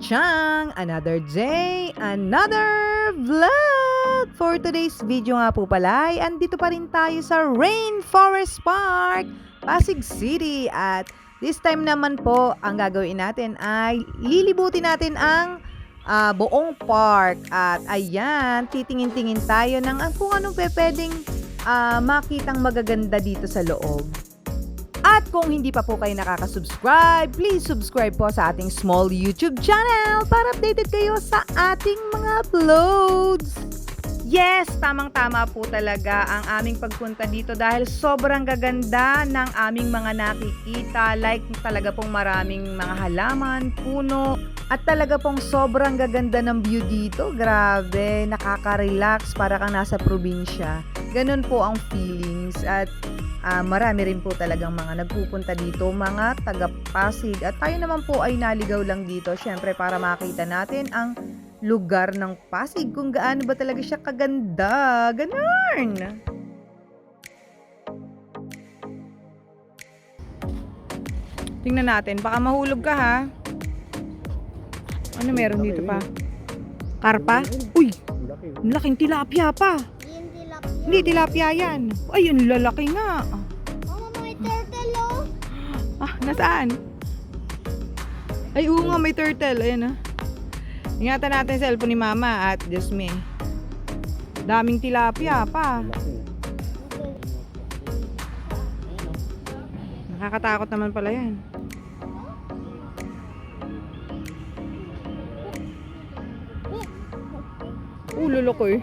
Chang! Another day, another vlog! For today's video nga po pala ay andito pa rin tayo sa Rainforest Park, Pasig City. At this time naman po, ang gagawin natin ay lilibutin natin ang ah, buong park. At ayan, titingin-tingin tayo ng kung anong pe- pwedeng ah, makitang magaganda dito sa loob. At kung hindi pa po kayo nakaka-subscribe, please subscribe po sa ating small YouTube channel para updated kayo sa ating mga uploads. Yes, tamang-tama po talaga ang aming pagpunta dito dahil sobrang gaganda ng aming mga nakikita. Like talaga pong maraming mga halaman, puno, at talaga pong sobrang gaganda ng view dito. Grabe, nakaka-relax para kang nasa probinsya. Ganun po ang feelings at Ah, marami rin po talagang mga nagpupunta dito, mga taga-Pasig. At tayo naman po ay naligaw lang dito, syempre para makita natin ang lugar ng Pasig, kung gaano ba talaga siya kaganda. Ganun! Tingnan natin, baka mahulog ka ha. Ano meron dito pa? Karpa? Uy! ang Laking tilapia pa! Hindi, tilapia yan. Ay, ang lalaki nga. Mama, may turtle oh. Ah, nasaan? Ay, oo nga, may turtle. Ayan ah. Ingatan natin yung cellphone ni Mama at Diyos me. Daming tilapia pa. Nakakatakot naman pala yan. Uh, luloko eh.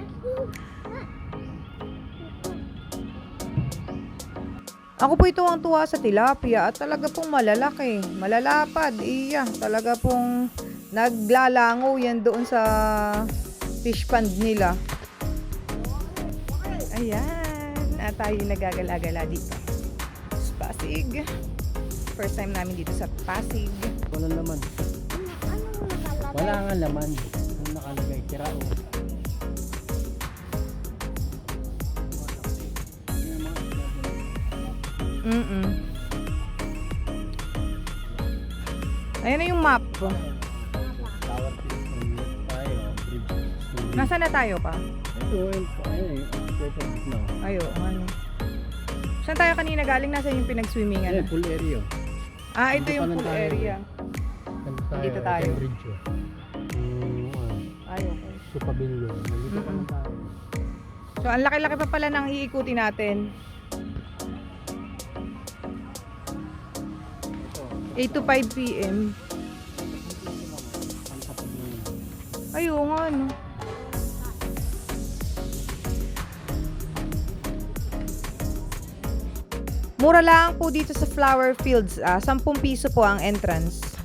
Ako po ito ang tuwa sa tilapia at talaga pong malalaki. Malalapad. Iya, talaga pong naglalango yan doon sa fish pond nila. Ayan. At tayo nagagala-gala dito. Pasig. First time namin dito sa Pasig. Walang laman. Ano nakalagay? Wala nga laman. Ano nakalagay? Tira Mm-mm. Ayan na yung map. Tower. Nasaan na tayo pa? Ito, ayun, ayun. Ayo, ano. Saan tayo kanina galing? Nasa yung pinag-swimmingan? Ayun, full area. Ah, ito yung pool area. Nandito tayo. Dito tayo. Bridge. oh. Yung, ano, Ay, okay. sa pavilion. Nandito pa tayo. So, ang laki-laki pa pala ng iikuti natin. 8 to 5 p.m. Ay, nga, no. Mura lang po dito sa Flower Fields. Ah, 10 piso po ang entrance.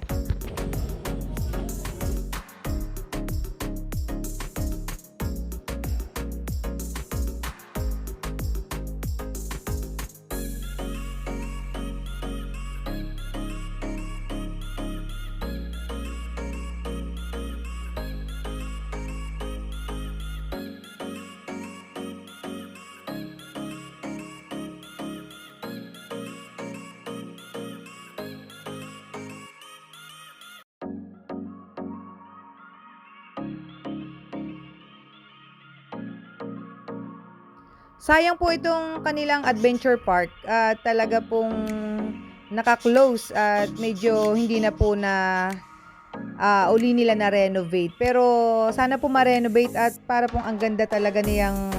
Sayang po itong kanilang adventure park. at talaga pong naka-close at medyo hindi na po na ah, uli nila na renovate. Pero sana po ma-renovate at para pong ang ganda talaga niyang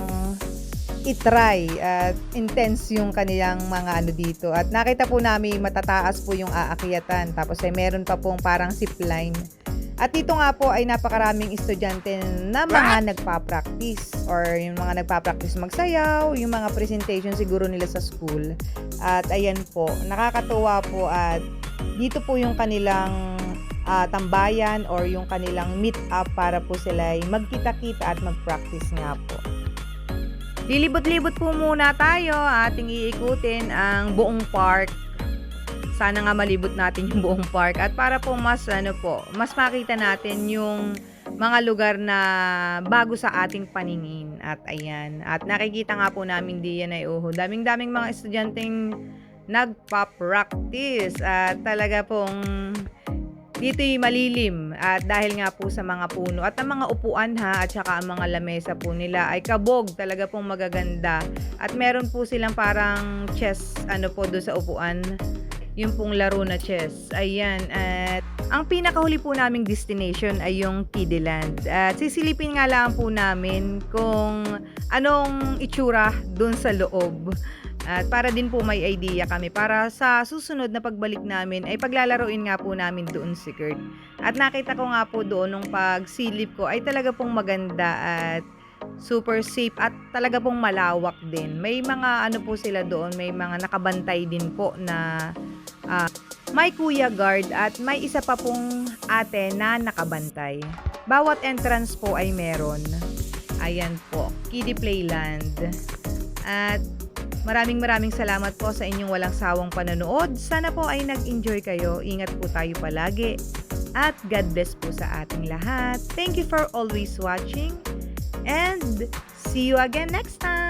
itry at intense yung kanilang mga ano dito. At nakita po namin matataas po yung aakyatan. Tapos ay meron pa pong parang zipline. At dito nga po ay napakaraming estudyante na mga nagpa-practice or yung mga nagpa-practice magsayaw, yung mga presentation siguro nila sa school. At ayan po, nakakatuwa po at dito po yung kanilang ah, tambayan or yung kanilang meet up para po sila ay magkita-kita at mag-practice nga po. Lilibot-libot po muna tayo, ating iikutin ang buong park sana nga malibot natin yung buong park. At para po mas ano po, mas makita natin yung mga lugar na bago sa ating paningin. At ayan, at nakikita nga po namin diyan ay uho. Daming-daming mga estudyanteng nagpa-practice. At talaga pong Dito'y malilim. At dahil nga po sa mga puno. At ang mga upuan ha at saka ang mga lamesa po nila ay kabog. Talaga pong magaganda. At meron po silang parang chess ano po do sa upuan yung pong laro na chess. Ayan at ang pinakahuli po naming destination ay yung Kiddyland at sisilipin nga lang po namin kung anong itsura dun sa loob. At para din po may idea kami para sa susunod na pagbalik namin ay paglalaroin nga po namin doon si Kurt. At nakita ko nga po doon nung pagsilip ko ay talaga pong maganda at super safe at talaga pong malawak din. May mga ano po sila doon, may mga nakabantay din po na ah, may kuya guard at may isa pa pong ate na nakabantay. Bawat entrance po ay meron. Ayan po, Kiddie Playland. At Maraming maraming salamat po sa inyong walang sawang panonood. Sana po ay nag-enjoy kayo. Ingat po tayo palagi. At God bless po sa ating lahat. Thank you for always watching. And see you again next time.